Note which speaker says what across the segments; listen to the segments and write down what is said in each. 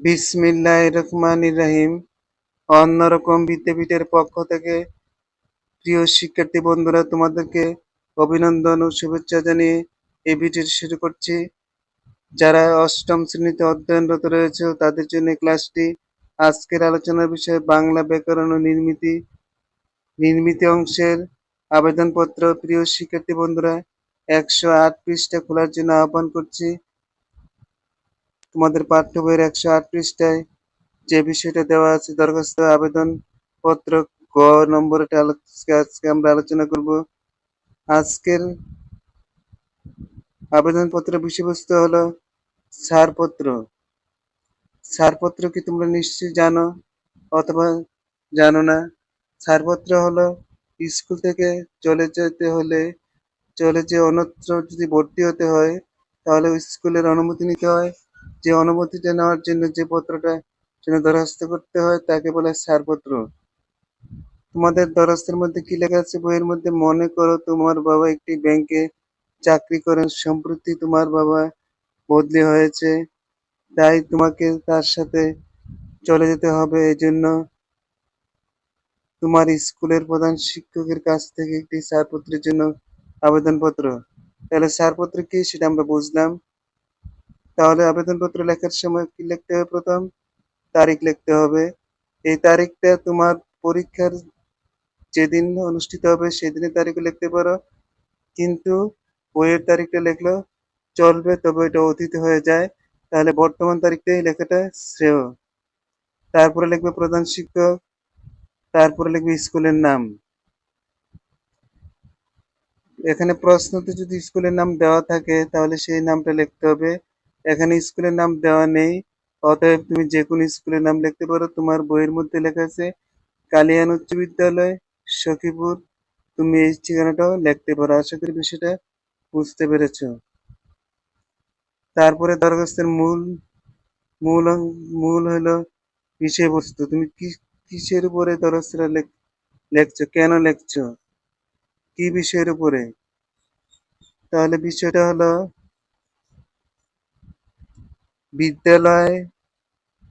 Speaker 1: বিসমিল্লাহ রহমান রাহিম। অন্যরকম বিদ্যাপীঠের পক্ষ থেকে প্রিয় শিক্ষার্থী বন্ধুরা, তোমাদেরকে অভিনন্দন ও শুভেচ্ছা জানিয়ে এই ভিডিওটি শুরু করছি। যারা অষ্টম শ্রেণীতে অধ্যয়নরত রয়েছে তাদের জন্য ক্লাসটি আজকের আলোচনার বিষয় বাংলা ব্যাকরণ ও নির্মিতি। নির্মিতি অংশের আবেদনপত্র প্রিয় শিক্ষার্থী বন্ধুরা, একশো আট পৃষ্ঠা খোলার জন্য আহ্বান করছি। তোমাদের পাঠ্য বইয়ের একশো আট পৃষ্ঠায় যে বিষয়টা দেওয়া আছে, দরখাস্ত আবেদন পত্র গ নম্বরটা আজকে আমরা আলোচনা করব। আজকের আবেদনপত্রের বিষয়বস্তু হলো ছাড়পত্র। ছাড়পত্র কি তোমরা নিশ্চয়ই জানো অথবা জানো না? ছাড়পত্র হলো স্কুল থেকে চলে যেতে হলে চলে যে অন্যত্র যদি ভর্তি হতে হয়, তাহলে স্কুলের অনুমতি নিতে হয়। যে অনুমতিটা নেওয়ার জন্য যে পত্রটা জন্য দরখাস্ত করতে হয়, তাকে বলে ছাড়পত্র। তোমাদের দরখাস্তের মধ্যে কি লেখা আছে? বইয়ের মধ্যে মনে করো তোমার বাবা একটি ব্যাংকে চাকরি করেন, সম্প্রতি তোমার বাবা বদলি হয়েছে, তাই তোমাকে তার সাথে চলে যেতে হবে। এজন্য তোমার স্কুলের প্রধান শিক্ষকের কাছ থেকে একটি ছাড়পত্রের জন্য আবেদনপত্র। তাহলে ছাড়পত্র কি? সেটা আমরা বুঝলাম। তাহলে আবেদনপত্র লেখার সময় কি লিখতে হবে প্রথম? তারিখ লিখতে হবে। এই তারিখটা তোমার পরীক্ষার যেদিন অনুষ্ঠিত হবে সেদিনের তারিখও লিখতে পারো। কিন্তু বইয়ের তারিখটা লিখলেও চলবে, তবে এটা অতীত হয়ে যায়। তাহলে বর্তমান তারিখটাই লেখাটা শ্রেয়। তারপরে লিখবে প্রধান শিক্ষক, তারপরে লিখবে স্কুলের নাম। এখানে প্রশ্নতে যদি স্কুলের নাম দেওয়া থাকে, তাহলে সেই নামটা লিখতে হবে। এখানে স্কুলের নাম দেওয়া নেই। অতএব তুমি যে কোনো স্কুলের নাম লিখতে পারো। তোমার বইয়ের মধ্যে লেখা আছে, কালিয়ান উচ্চ বিদ্যালয়, সখীপুর। তুমি এই ঠিকানাটাও লিখতে পারো। আশা করি বিষয়টা বুঝতে পেরেছ। তারপরে দরখাস্তের মূল মূল মূল হলো বিষয়বস্তু। তুমি কি, কিসের উপরে দরখাস্তটা লেখ- লেখছো? কেন লেখছো? কি বিষয়ের উপরে? তাহলে বিষয়টা হলো বিদ্যালয়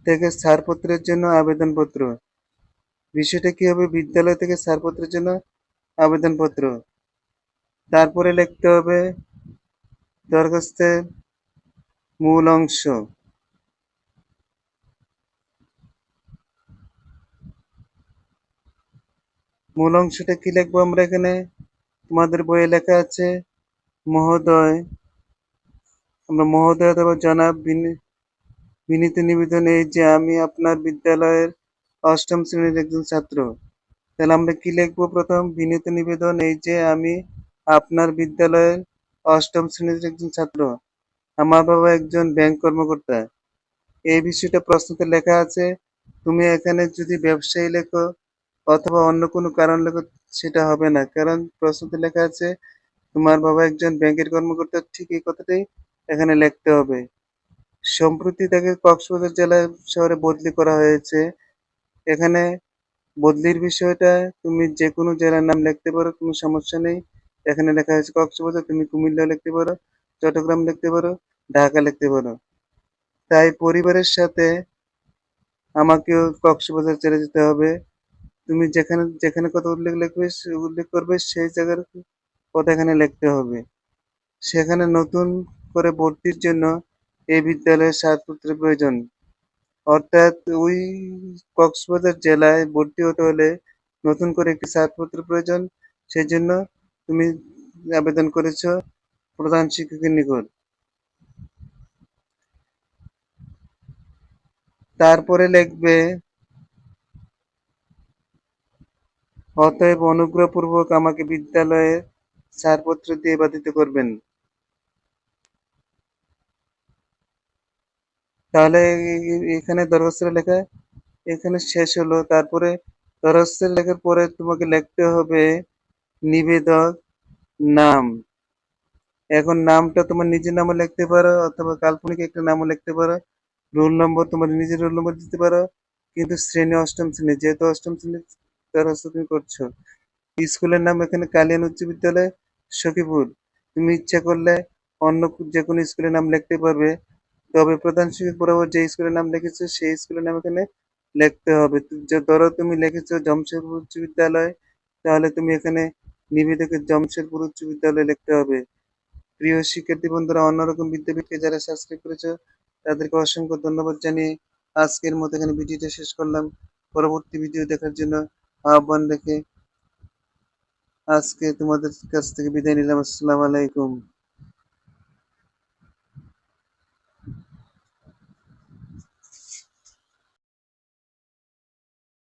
Speaker 1: থেকে ছাড়পত্রের জন্য আবেদনপত্র। বিষয়টা কি হবে? বিদ্যালয় থেকে ছাড়পত্রের জন্য আবেদনপত্র। তারপরে লিখতে হবে দরখাস্তের মূল অংশ। মূল অংশটা কি লিখব আমরা এখানে? তোমাদের বইয়ে লেখা আছে মহোদয়। আমরা মহোদয় অথবা জনাব বিনীত নিবেদন এই যে আমি আপনার বিদ্যালয়ের অষ্টম শ্রেণির একজন ছাত্র। তাহলে আমরা কি লিখব প্রথম? বিনীত নিবেদন এই যে আমি আপনার বিদ্যালয়ের অষ্টম শ্রেণির একজন ছাত্র। আমার বাবা একজন ব্যাংক কর্মকর্তা। এই বিষয়টা প্রশ্নতে লেখা আছে। তুমি এখানে যদি ব্যবসায়ী লেখো অথবা অন্য কোনো কারণ লেখো, সেটা হবে না। কারণ প্রশ্নতে লেখা আছে, তোমার বাবা একজন ব্যাংকের কর্মকর্তা, ঠিক এই কথাটাই এখানে লিখতে হবে। সম্প্রতি তাকে কক্সবাজার জেলা শহরে বদলি করা হয়েছে। এখানে বদলির বিষয়টা তুমি যে কোনো জেলার নাম লিখতে পারো, কোনো সমস্যা নেই। এখানে লেখা হয়েছে কক্সবাজার, তুমি কুমিল্লা লিখতে পারো, চট্টগ্রাম লিখতে পারো, ঢাকা লিখতে পারো। তাই পরিবারের সাথে আমাকেও কক্সবাজার চলে যেতে হবে। তুমি যেখানে যেখানে কথা উল্লেখ লিখবে উল্লেখ করবে, সেই জায়গার কথা এখানে লিখতে হবে। সেখানে নতুন করে ভর্তির জন্য এই বিদ্যালয়ের ছাড়পত্রের প্রয়োজন। অর্থাৎ ওই কক্সবাজার জেলায় ভর্তি হতে হলে নতুন করে একটি ছাড়পত্র প্রয়োজন। সেই জন্য তুমি আবেদন করেছ প্রধান শিক্ষকের নিকট। তারপরে লিখবে, অতএব অনুগ্রহপূর্বক আমাকে বিদ্যালয়ের ছাড়পত্র দিয়ে বাধিত করবেন। তাহলে এখানে দরখাস্তের লেখা এখানে শেষ হলো। তারপরে দরখাস্তের লেখার পরে তোমাকে লিখতে হবে নিবেদক নাম। এখন নামটা তোমার নিজের নামও লিখতে পারো অথবা কাল্পনিক একটা নামও লিখতে পারো। রোল নম্বর তোমার নিজের রোল নম্বর দিতে পারো, কিন্তু শ্রেণি অষ্টম শ্রেণি, যেহেতু অষ্টম শ্রেণির দরখাস্ত তুমি করছ। স্কুলের নাম এখানে কালিয়ান উচ্চ বিদ্যালয়, সখীপুর। তুমি ইচ্ছা করলে অন্য যে কোনো স্কুলের নাম লিখতে পারবে। তবে প্রধান শিক্ষক বরাবর যে স্কুলের নাম লিখেছো, সেই স্কুলের নাম এখানে লিখতে হবে। ধরো তুমি লিখেছো জমশেদপুর উচ্চ বিদ্যালয়, তাহলে তুমি এখানে নিবেদকে জমশেদপুর উচ্চ বিদ্যালয় লিখতে হবে। প্রিয় শিক্ষার্থী বন্ধুরা, অন্যরকম বিদ্যাপীঠকে যারা সাবস্ক্রাইব করেছ, তাদেরকে অসংখ্য ধন্যবাদ জানিয়ে আজকের মতো এখানে ভিডিওটা শেষ করলাম। পরবর্তী ভিডিও দেখার জন্য আহ্বান রেখে আজকে তোমাদের কাছ থেকে বিদায় নিলাম। আসসালামু আলাইকুম।